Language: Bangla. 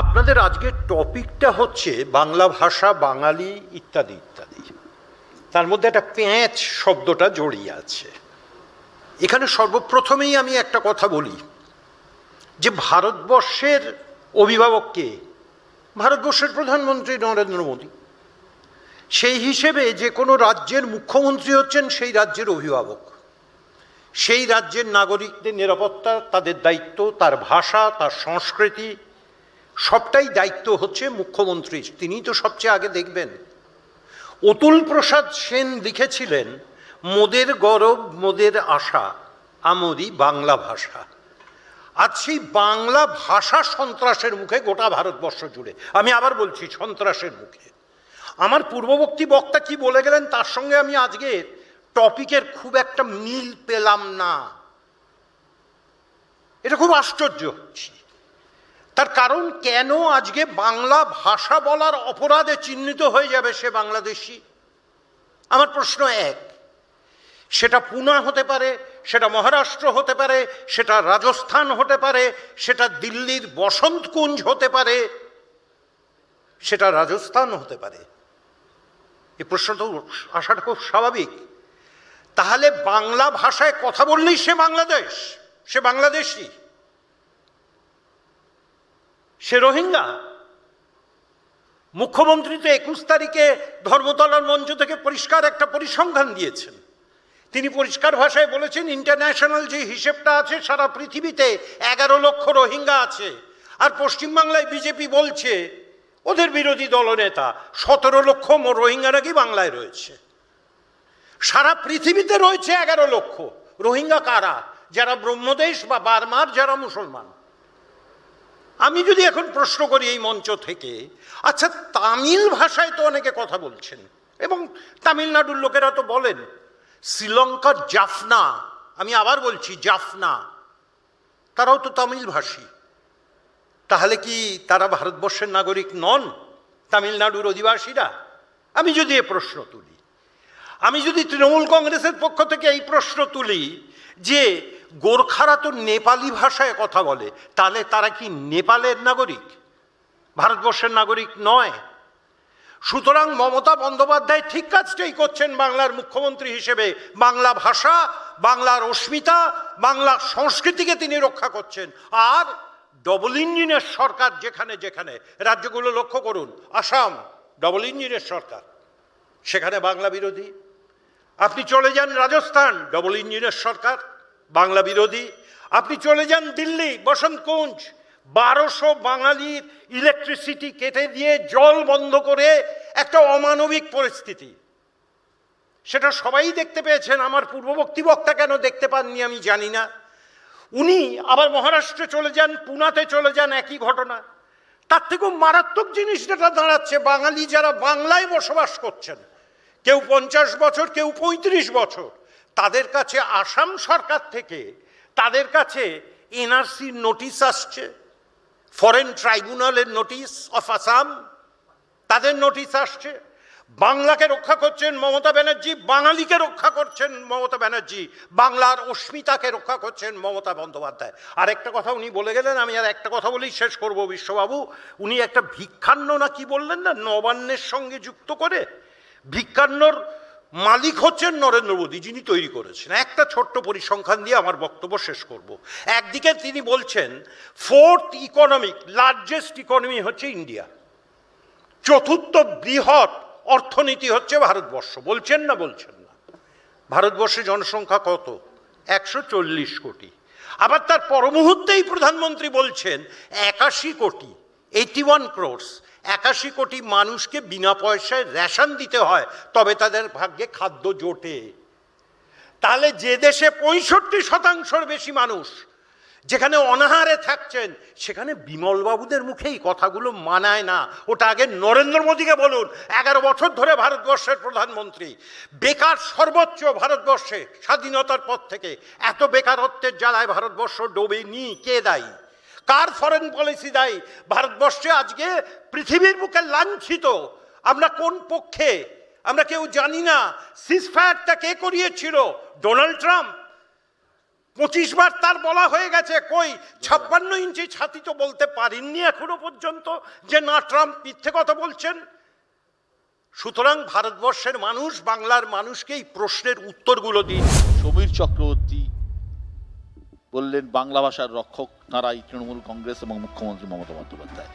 আপনাদের আজকের টপিকটা হচ্ছে বাংলা ভাষা, বাঙালি ইত্যাদি ইত্যাদি। তার মধ্যে একটা প্যাঁচ শব্দটা জড়িয়ে আছে। এখানে সর্বপ্রথমেই আমি একটা কথা বলি, যে ভারতবর্ষের অভিভাবককে ভারতবর্ষের প্রধানমন্ত্রী নরেন্দ্র মোদী। সেই হিসেবে যে কোনো রাজ্যের মুখ্যমন্ত্রী হচ্ছেন সেই রাজ্যের অভিভাবক। সেই রাজ্যের নাগরিকদের নিরাপত্তা, তাদের দায়িত্ব, তার ভাষা, তার সংস্কৃতি সবটাই দায়িত্ব হচ্ছে মুখ্যমন্ত্রীর। তিনিই তো সবচেয়ে আগে দেখবেন। অতুল প্রসাদ সেন লিখেছিলেন, মোদের গৌরব, মোদের আশা আমরি বাংলা ভাষা। আজ সেই বাংলা ভাষা সন্ত্রাসের মুখে গোটা ভারতবর্ষ জুড়ে। আমি আবার বলছি, সন্ত্রাসের মুখে। আমার পূর্ববর্তী বক্তা কি বলে গেলেন, তার সঙ্গে আমি আজকে টপিকের খুব একটা মিল পেলাম না। এটা খুব আশ্চর্য হচ্ছে। তার কারণ কেন আজকে বাংলা ভাষা বলার অপরাধে চিহ্নিত হয়ে যাবে সে বাংলাদেশি? আমার প্রশ্ন এক, সেটা পুনা হতে পারে, সেটা মহারাষ্ট্র হতে পারে, সেটা রাজস্থান হতে পারে, সেটা দিল্লির বসন্তকুঞ্জ হতে পারে, সেটা রাজস্থান হতে পারে। এই প্রশ্ন তো আসাটা খুব স্বাভাবিক। তাহলে বাংলা ভাষায় কথা বললেই সে বাংলাদেশ, সে বাংলাদেশি? সে রোহিঙ্গা। মুখ্যমন্ত্রী তো একুশ তারিখে ধর্মতলার মঞ্চ থেকে পরিষ্কার একটা পরিসংখ্যান দিয়েছেন। তিনি পরিষ্কার ভাষায় বলেছেন, ইন্টারন্যাশনাল যে হিসেবটা আছে, সারা পৃথিবীতে এগারো লক্ষ রোহিঙ্গা আছে। আর পশ্চিমবাংলায় বিজেপি বলছে, ওদের বিরোধী দলনেতা সতেরো লক্ষ রোহিঙ্গা নাকি বাংলায় রয়েছে। সারা পৃথিবীতে রয়েছে এগারো লক্ষ। রোহিঙ্গা কারা? যারা ব্রহ্মদেশ বা বার্মার, যারা মুসলমান। আমি যদি এখন প্রশ্ন করি এই মঞ্চ থেকে আচ্ছা তামিল ভাষায় তো অনেকে কথা বলছেন, এবং তামিলনাড়ুর লোকেরা তো বলেন, শ্রীলঙ্কার জাফনা, আমি আবার বলছি জাফনা, তারাও তো তামিল ভাষী তাহলে কি তারা ভারতবর্ষের নাগরিক নন, তামিলনাড়ুর অধিবাসীরা? আমি যদি এ প্রশ্ন তুলি, আমি যদি তৃণমূল কংগ্রেসের পক্ষ থেকে এই প্রশ্ন তুলি যে গোর্খারা তো নেপালি ভাষায় কথা বলে। তাহলে তারা কি নেপালের নাগরিক? ভারতবর্ষের নাগরিক নয়। সুতরাং মমতা বন্দ্যোপাধ্যায় ঠিক কাজটাই করছেন বাংলার মুখ্যমন্ত্রী হিসেবে। বাংলা ভাষা, বাংলার অস্মিতা, বাংলার সংস্কৃতিকে তিনি রক্ষা করছেন। আর ডবল ইঞ্জিনের সরকার যেখানে যেখানে। রাজ্যগুলো লক্ষ্য করুন, আসাম, ডবল ইঞ্জিনের সরকার। সেখানে বাংলা বিরোধী। আপনি চলে যান রাজস্থান, ডবল ইঞ্জিনের সরকার। বাংলা বিরোধী। আপনি চলে যান দিল্লি বসন্ত কুঞ্জ বারোশো বাঙালির ইলেকট্রিসিটি কেটে দিয়ে জল বন্ধ করে একটা অমানবিক পরিস্থিতি। সেটা সবাই দেখতে পেয়েছেন, আমার পূর্ববর্তী বক্তা কেন দেখতে পাননি আমি জানি না। উনি আবার মহারাষ্ট্রে চলে যান, পুনাতে চলে যান, একই ঘটনা। তার থেকেও মারাত্মক জিনিস যেটা দাঁড়াচ্ছে, বাঙালি যারা বাংলায় বসবাস করছেন, কেউ পঞ্চাশ বছর, কেউ পঁয়ত্রিশ বছর। তাদের কাছে আসাম সরকার থেকে তাদের কাছে এনআরসির নোটিশ আসছে, ফরেন ট্রাইব্যুনালের নোটিশ অফ আসাম, তাদের নোটিশ আসছে। বাংলাকে রক্ষা করছেন মমতা ব্যানার্জি, বাঙালিকে রক্ষা করছেন মমতা ব্যানার্জি, বাংলার অস্মিতাকে রক্ষা করছেন মমতা বন্দ্যোপাধ্যায়। আর একটা কথা উনি বলে গেলেন, আমি আর একটা কথা বলেই শেষ করব বিশ্ববাবু। উনি একটা ভিক্ষান্ন না কি বললেন না, নবান্নের সঙ্গে যুক্ত করে ভিক্ষান্নর মালিক হচ্ছেন নরেন্দ্র মোদী, যিনি তৈরি করেছেন। একটা ছোট্ট পরিসংখ্যান দিয়ে আমার বক্তব্য শেষ করব। একদিকে তিনি বলছেন ফোর্থ ইকোনমিক লার্জেস্ট ইকোনমি হচ্ছে ইন্ডিয়া চতুর্থ বৃহৎ অর্থনীতি হচ্ছে ভারতবর্ষ। বলছেন না বলছেন না। ভারতবর্ষে জনসংখ্যা কত? একশো চল্লিশ কোটি। আবার তার পরমুহূর্তেই প্রধানমন্ত্রী বলছেন, একাশি কোটি এইটি ওয়ান ক্রোর্স একাশি কোটি মানুষকে বিনা পয়সায় রেশন দিতে হয়, তবে তাদের ভাগ্যে খাদ্য জোটে। তাহলে যে দেশে পঁয়ষট্টি শতাংশের বেশি মানুষ যেখানে অনাহারে থাকছেন, সেখানে বিমলবাবুদের মুখে এই কথাগুলো মানায় না। ওটা আগে নরেন্দ্র মোদীকে বলুন। এগারো বছর ধরে ভারতবর্ষের প্রধানমন্ত্রী। বেকার সর্বোচ্চ ভারতবর্ষে, স্বাধীনতার পর থেকে। এত বেকারত্বের জ্বালায় ভারতবর্ষ ডোবেনি। কে দায়ী? কার ফরেন পলিসি দায়ী? ভারতবর্ষে আজকে পৃথিবীর বুকে লাঞ্ছিত। আমরা কোন পক্ষে? আমরা কেউ জানি না। সিজফায়ারটা কে করিয়েছিল? Donald Trump. পঁচিশ বার তার বলা হয়ে গেছে, কই, ছাপ্পান্ন ইঞ্চি ছাতি তো বলতে পারেননি এখনও পর্যন্ত যে না ট্রাম্প মিথ্যে কথা বলছেন। সুতরাং ভারতবর্ষের মানুষ বাংলার মানুষকে এই প্রশ্নের উত্তরগুলো দিন। সমীর চক্রবর্তী বললেন বাংলা ভাষার রক্ষক নারাই তৃণমূল কংগ্রেস এবং মুখ্যমন্ত্রী মমতা বন্দ্যোপাধ্যায়।